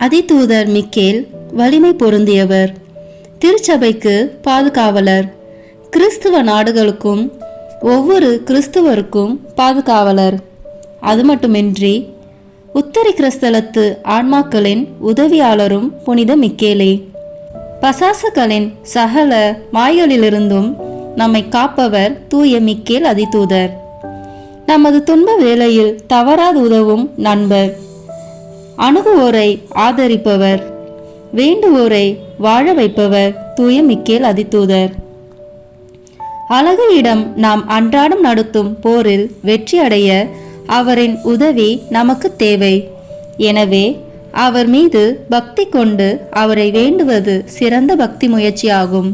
அதிதூதர் Michael வலிமை பொருந்தியவர். திருச்சபைக்கு பாதுகாவலர். கிறிஸ்துவ நாடுகளுக்கும் ஒவ்வொரு கிறிஸ்துவருக்கும் பாதுகாவலர். அது மட்டுமின்றி உத்தரி கிறிஸ்தலத்து ஆன்மாக்களின் உதவியாளரும் புனித மிக்கேலே. பசாசுகளின் சகல மாய்களிலிருந்தும் நம்மை காப்பவர் தூய மிக்கேல் அதிதூதர். நமது துன்ப வேளையில் தவறாது உதவும் நண்பர். அணுகுவோரை ஆதரிப்பவர். வேண்டுவோரை வாழ வைப்பவர் தூய மிக்கேல் அதித்தூதர் அழகையிடம் நாம் அன்றாடம் நடத்தும் போரில் வெற்றி அடைய அவரின் உதவி நமக்கு தேவை. எனவே அவர் மீது பக்தி கொண்டு அவரை வேண்டுவது சிறந்த பக்தி முயற்சியாகும்.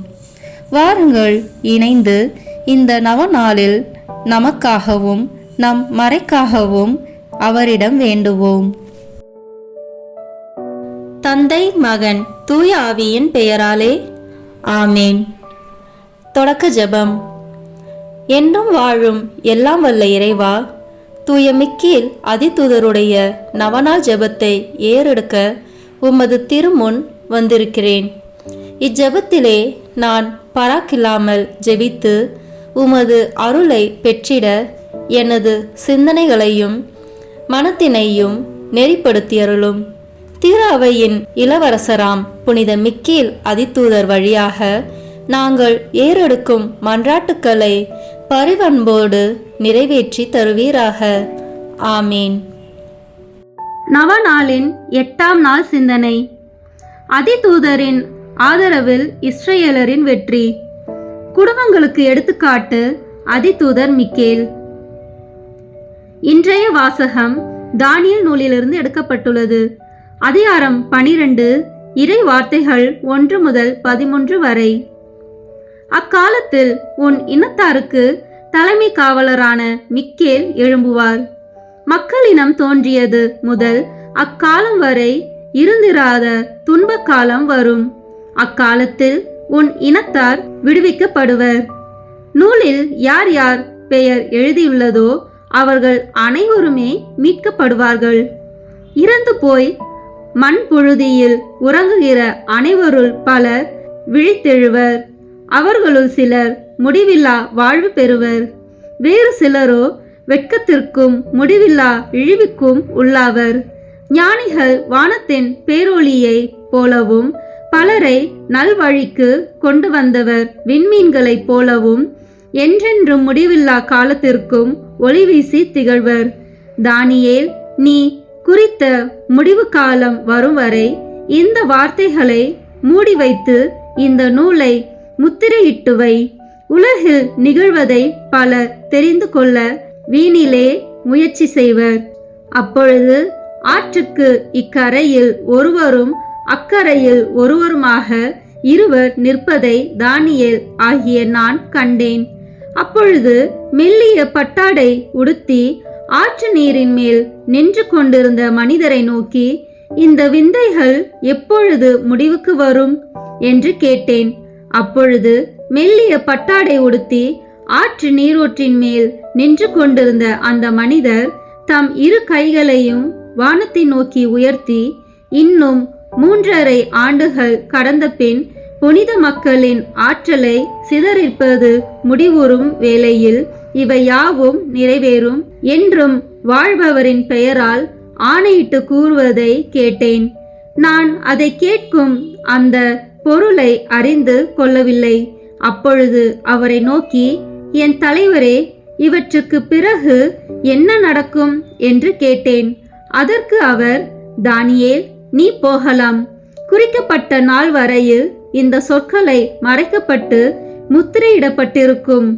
வாருங்கள் இணைந்து இந்த நவநாளில் நமக்காகவும் நம் மறைக்காகவும் அவரிடம் வேண்டுவோம். தந்தை மகன் தூய ஆவியின் பெயராலே. ஆமேன். தொடக்க ஜெபம். என்றும் வாழும் எல்லாம் வல்ல இறைவா தூய மிக்கேல் அதிதூதருடைய நவநாள் ஜெபத்தை ஏறெடுக்க உமது திருமுன் வந்திருக்கிறேன். இஜெபத்திலே நான் பராக்கில்லாமல் ஜெபித்து உமது அருளை பெற்றிட எனது சிந்தனைகளையும் மனத்தினையும் நெறிப்படுத்தியருளும். திரு அவையின் இளவரசராம் புனித மிக்கேல் அதித்தூதர் வழியாக நாங்கள் ஏறெடுக்கும் மன்றாட்டுக்களை பரிவன்போடு நிறைவேற்றி தருவீராக. ஆமீன். நவநாளின் எட்டாம் நாள் சிந்தனை. அதிதூதரின் ஆதரவில் இஸ்ரேலரின் வெற்றி. குடும்பங்களுக்கு எடுத்துக்காட்டு அதிதூதர் மிக்கேல். இன்றைய வாசகம் தானியல் நூலிலிருந்து எடுக்கப்பட்டுள்ளது. அதிகாரம் பனிரெண்டு இறை வார்த்தைகள் ஒன்று முதல் பதிமூன்று வரை. அக்காலத்தில் உன் இனத்தாருக்கு தலைமை காவலரான மிக்கேல் எழும்புவார். மக்களினம் தோன்றியது முதல் அக்காலம் வரை இருந்திராத துன்பக் காலம் வரும். அக்காலத்தில் உன் இனத்தார் விடுவிக்கப்படுவர். நூலில் யார் யார் பெயர் எழுதியுள்ளதோ அவர்கள் அனைவருமே மீட்கப்படுவார்கள். இறந்து போய் மண் புழுதியில் உறங்குகிற அனைவருள் பலர் விழித்தெழுவர். அவர்களுள் சிலர் முடிவில்லா வாழ்வு பெறுவர். வேறு சிலரோ வெட்கத்திற்கும் முடிவில்லா இழிவுக்கும் உள்ளாவர். ஞானிகள் வானத்தின் பேரொளியை போலவும் பலரை நல்வழிக்கு கொண்டு வந்தவர் விண்மீன்களைப் போலவும் என்றென்றும் முடிவில்லா காலத்திற்கும் ஒளி வீசி திகழ்வர். தானியேல் நீ குறித்த முடிவு காலம் வரும் வரை இந்த வார்த்தைகளை மூடி வைத்து இந்த நூலை முத்திரையிட்டு வை உலகில் நிகழ்வதை பலர் தெரிந்து கொள்ள வீணிலே முயற்சி செய்வர். அப்பொழுது ஆற்றுக்கு இக்கரையில் ஒருவரும் அக்கரையில் ஒருவருமாக இருவர் நிற்பதை தானியல் ஆகிய நான் கண்டேன். அப்பொழுது மெல்லிய பட்டாடை உடுத்தி ஆற்று நீரின் மேல் நின்று கொண்டிருந்த மனிதரை நோக்கி இந்த விந்தைகள் எப்பொழுது முடிவுக்கு வரும்? என்று கேட்டேன். அப்பொழுது மெல்லிய பட்டாடை உடுத்தி ஆற்று நீரூற்றின் மேல் நின்று கொண்டிருந்த அந்த மனிதர் தம் இரு கைகளையும் வானத்தை நோக்கி உயர்த்தி இன்னும் மூன்றரை ஆண்டுகள் கடந்த பின் புனித மக்களின் ஆற்றலை சிதறிப்பது முடிவுறும் வேளையில் இவை யாவும் நிறைவேறும் என்றும் வாழ்பவரின் பெயரால் ஆணையிட்டு கூறுவதை கேட்டேன். நான் அதை கேட்கும் அந்த பொருளை அறிந்து கொள்ளவில்லை. அப்பொழுது அவரை நோக்கி என் தலைவரே இவற்றுக்கு பிறகு என்ன நடக்கும்? என்று கேட்டேன். அதற்கு அவர் தானியேல் நீ போகலாம். குறிக்கப்பட்ட நாள் வரையில் இந்த சொற்களை மறைக்கப்பட்டு முத்திரையிடப்பட்டிருக்கும்.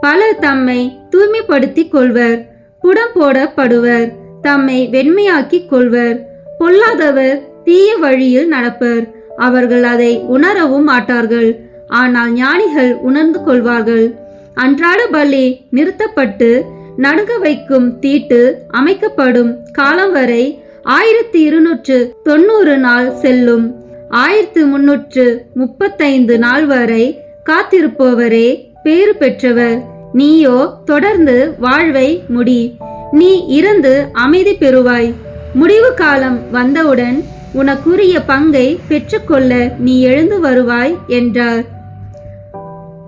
பலர் தம்மை தூய்மைப்படுத்திக் கொள்வர் புடம் போடப்படுவர் தம்மை வெண்மையாக்கிக் கொள்வர். பொல்லாதவர் தீய வழியில் நடப்பர் அவர்கள் அதை உணரவும் மாட்டார்கள் ஆனால் ஞானிகள் உணர்ந்து கொள்வார்கள். அன்றாட பலி நிறுத்தப்பட்டு நடுங்க வைக்கும் தீட்டு அமைக்கப்படும் காலம் வரை ஆயிரத்தி இருநூற்று தொண்ணூறு நாள் செல்லும். ஆயிரத்து முன்னூற்று முப்பத்தைந்து நாள் வரை காத்திருப்பவரே பேறு பெற்றவர் நீயோ தொடர்ந்து வாழ்வை முடி. நீ இறந்து அமைதி பெறுவாய். முடிவு காலம் வந்தவுடன் உனக்குரிய பங்கை பெற்றுக்கொள்ள நீ எழுந்து வருவாய் என்றார்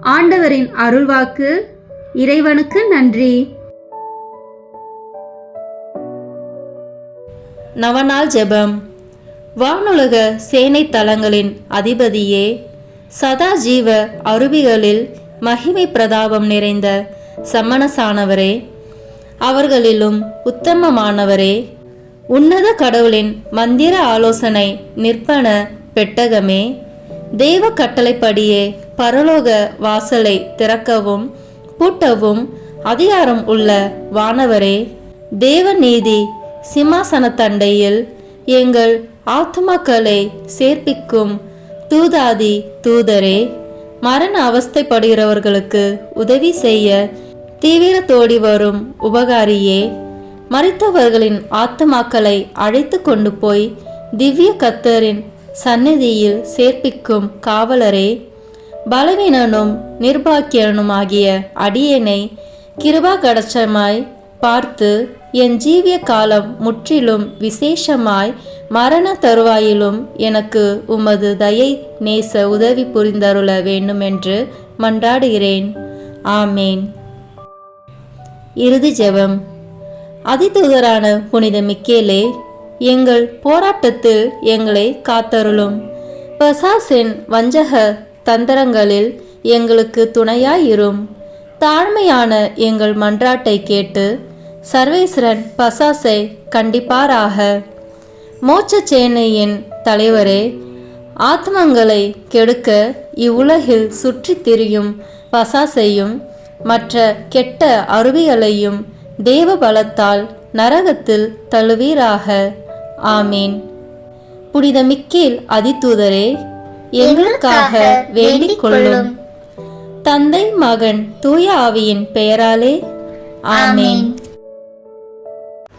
ஆண்டவரின் அருள்வாக்கு இறைவனுக்கு நன்றி. நவநாள் ஜெபம். வானுலக சேனை தலங்களின் அதிபதியே சதா ஜீவ அருவிகளில் மகிமை பிரதாபம் நிறைந்த சம்மனசானவரே அவர்களிலும் உத்தமமானவரே உன்னத கடவுளின் மந்திர ஆலோசனை நிற்பன பெட்டகமே தேவ கட்டளைப்படியே பரலோக வாசலை திறக்கவும் பூட்டவும் அதிகாரம் உள்ள வானவரே தேவநீதி சிம்மாசனத்தண்டையில் எங்கள் ஆத்மாக்களை சேர்ப்பிக்கும் தூதாதி தூதரே. மரண அவஸ்தைப்படுகிறவர்களுக்கு உதவி செய்ய தீவிரத்தோடி வரும் உபகாரியே மறித்தவர்களின் ஆத்மாக்களை அழைத்து கொண்டு போய் திவ்ய கத்தரின் சந்நிதியில் சேர்ப்பிக்கும் காவலரே பலவீனனும் நிர்பாக்கியனுமாகிய அடியேனை கிருபா கடச்சமாய் பார்த்து என் ஜீவிய காலம் முற்றிலும் விசேஷமாய் மரண தருவாயிலும் எனக்கு உமது தயை நேச உதவி புரிந்தருள வேண்டுமென்று மன்றாடுகிறேன். ஆமேன். இறுதி ஜெபம். அதிதூதரான புனித மிக்கேலே எங்கள் போராட்டத்தில் எங்களை காத்தருளும். பசாசின் வஞ்சக தந்திரங்களில் எங்களுக்கு துணையாயிரும். தாழ்மையான எங்கள் மன்றாட்டை கேட்டு சர்வேஸ்வரன் பசாசை கண்டிப்பாராக. மோட்ச சேனையின் தலைவரே ஆத்மங்களை கெடுக்க இவ்வுலகில் சுற்றித் திரியும் பசாசையும் மற்ற கெட்ட அருவிகளையும் தேவ பலத்தால் நரகத்தில் தழுவீராக. ஆமீன். புனித மிக்கேல் அதிதூதரே எங்களுக்காக வேண்டிக் கொள்ளும் தந்தை மகன் தூய ஆவியின் பெயராலே ஆமீன்.